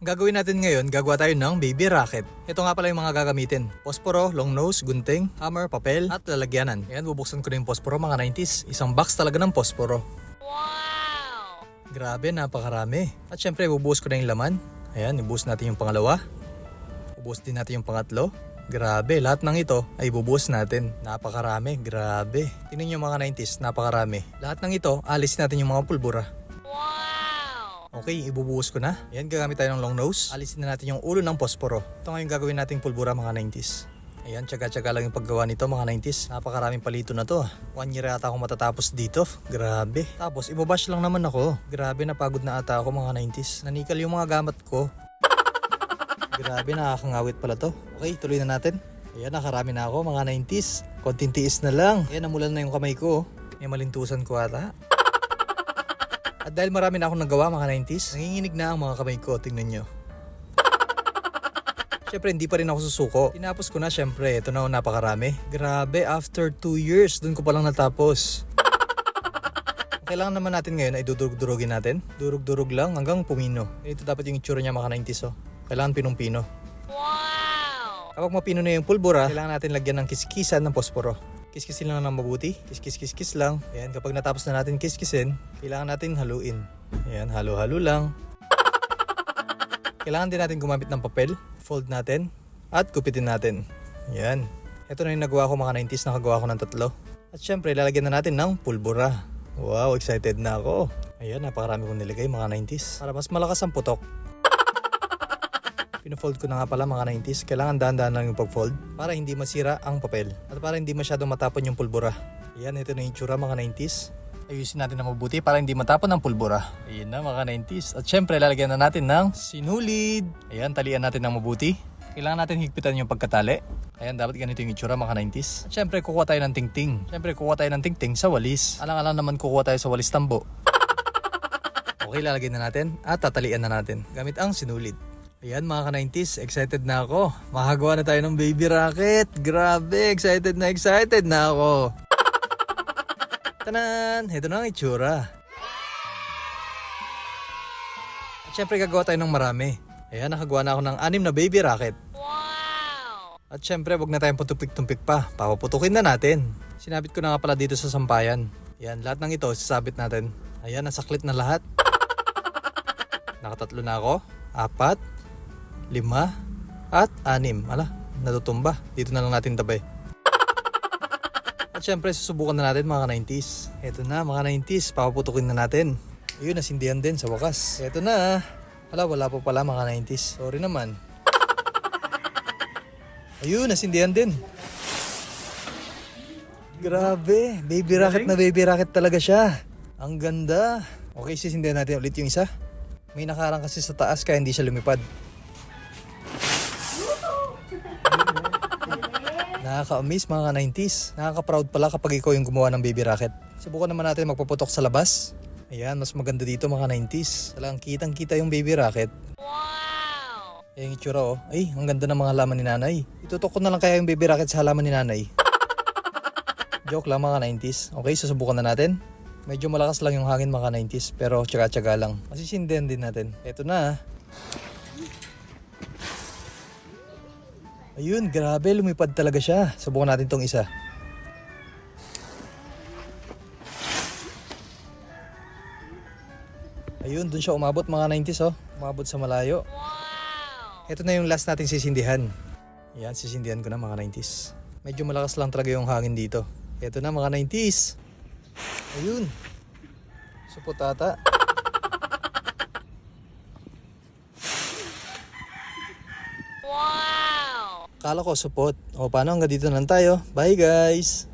Gagawin natin ngayon, gagawa tayo ng baby rocket. Ito nga pala yung mga gagamitin. Posporo, long nose, gunting, hammer, papel, at lalagyanan. Ayan, bubuksan ko na yung posporo mga 90s. Isang box talaga ng posporo. Wow! Grabe, napakarami. At syempre, bubuhos ko na yung laman. Ayan, ibuhos natin yung pangalawa. Ubuhos din natin yung pangatlo. Grabe, lahat ng ito ay bubuhos natin. Napakarami, grabe. Tingnan nyo mga 90s, napakarami. Lahat ng ito, alisin natin yung mga pulbura. Okay, ibubuhos ko na. Ayan, gagamit tayo ng long nose. Alisin na natin yung ulo ng posporo. Ito nga yung gagawin nating pulbura mga 90s. Ayan, tsaga-tsaga lang yung paggawa nito mga 90s. Napakaraming palito na to. ah. One year ata ako matatapos dito. Grabe. Tapos, ibabash lang naman ako. Grabe, napagod na ata ako mga 90s. Nanikal yung mga gamat ko. Grabe, nakakangawit pala to. Okay, tuloy na natin. Ayan, nakarami na ako mga 90s. Konting tiis na lang. Ayan, namulan na yung kamay ko. oh. May malintusan ko ata. At dahil marami na akong nagawa mga 90s, nanginginig na ang mga kamay ko. Tingnan nyo. Siyempre, hindi pa rin ako susuko. Tinapos ko na, syempre. Ito na, oh, napakarami. Grabe, after 2 years, dun ko palang natapos. Kailangan naman natin ngayon ay dudurug-durugin natin. Durug-durug lang hanggang pumino. Ito dapat yung itsura niya mga 90s, oh. Kailangan pinong-pino. Wow! Kapag mapino na yung pulbura, kailangan natin lagyan ng kiskisan ng posporo. Kiskisin lang ng mabuti. Kiskis-kiskis lang. Ayan, kapag natapos na natin kiskisin, kailangan natin haluin. Ayan, halo-halo lang. Kailangan din natin gumamit ng papel. Fold natin. At gupitin natin. Ayan. Ito na yung nagawa ko mga 90s. Nakagawa ko ng tatlo. At syempre, lalagyan na natin ng pulbura. Wow, excited na ako. Ayan, napakarami kong nilagay mga 90s. Para mas malakas ang putok. Pinofold ko na nga pala mga 90s. Kailangan dahan-dahan lang yung pag-fold para hindi masira ang papel at para hindi masyadong matapon yung pulbura. Ayan, ito na yung tsura mga 90s. Ayusin natin na mabuti para hindi matapon ang pulbura. Ayan na mga 90s. At syempre, lalagyan na natin ng sinulid. Ayan, talian natin ng mabuti. Kailangan natin higpitan yung pagkatali. Ayan, dapat ganito yung itsura mga 90s. At syempre, kukuha tayo ng tingting. Syempre, kukuha tayo ng tingting sa walis. Alang-alang naman kukuha tayo sa walis tambo. Okay, lalagyan na natin at tatalian na natin gamit ang sinulid. Ayan mga ka-90s, excited na ako. Makagawa na tayo ng baby rocket. Grabe, excited na excited na ako. Tanan, ito na ang itsura. At syempre gagawa tayo ng marami. Ayan, nakagawa na ako ng anim na baby rocket. Wow! At syempre, wag na tayong patumpik-tumpik pa. Papaputukin na natin. Sinabit ko na nga pala dito sa sampayan. Yan, lahat ng ito, sasabit natin. Ayan, nasaklit na lahat. Nakatatlo na ako. Apat, lima, at anim. Ala, natutumba. Dito na lang natin tabay. At syempre, susubukan na natin mga 90s. Ito na, mga 90s. Papaputukin na natin. Ayun, nasindihan din sa wakas. Ito na. Ala, wala pa pala mga 90s. Sorry naman. Ayun, nasindihan din. Grabe, baby rocket na baby rocket talaga siya. Ang ganda. Okay, sisindihan natin ulit yung isa. May nakarang kasi sa taas kaya hindi siya lumipad. Nakaka-amaze mga 90s. Nakaka-proud pala kapag ikaw yung gumawa ng baby rocket. Subukan naman natin magpaputok sa labas. Ayan, mas maganda dito mga 90s. Talagang kitang kita yung baby rocket. Wow! Eh, yung itsura oh. Ay, ang ganda ng mga halaman ni nanay. Itutok ko na lang kaya yung baby rocket sa halaman ni nanay. Joke lang mga 90s. Okay, susubukan na natin. Medyo malakas lang yung hangin mga 90s, pero tsaga-tsaga lang. Masisindihan din natin. Ito na. Ayun, grabe, lumipad talaga siya. Subukan natin tong isa. Ayun, dun siya umabot mga 90s oh. Umabot sa malayo. Wow! Ito na yung last nating sisindihan. Yan, sisindihan ko na mga 90s. Medyo malakas lang talaga yung hangin dito. Ito na mga 90s. Ayun. Supot ata. Wow! Kala ko supot. O paano hanggang dito lang tayo. Bye guys!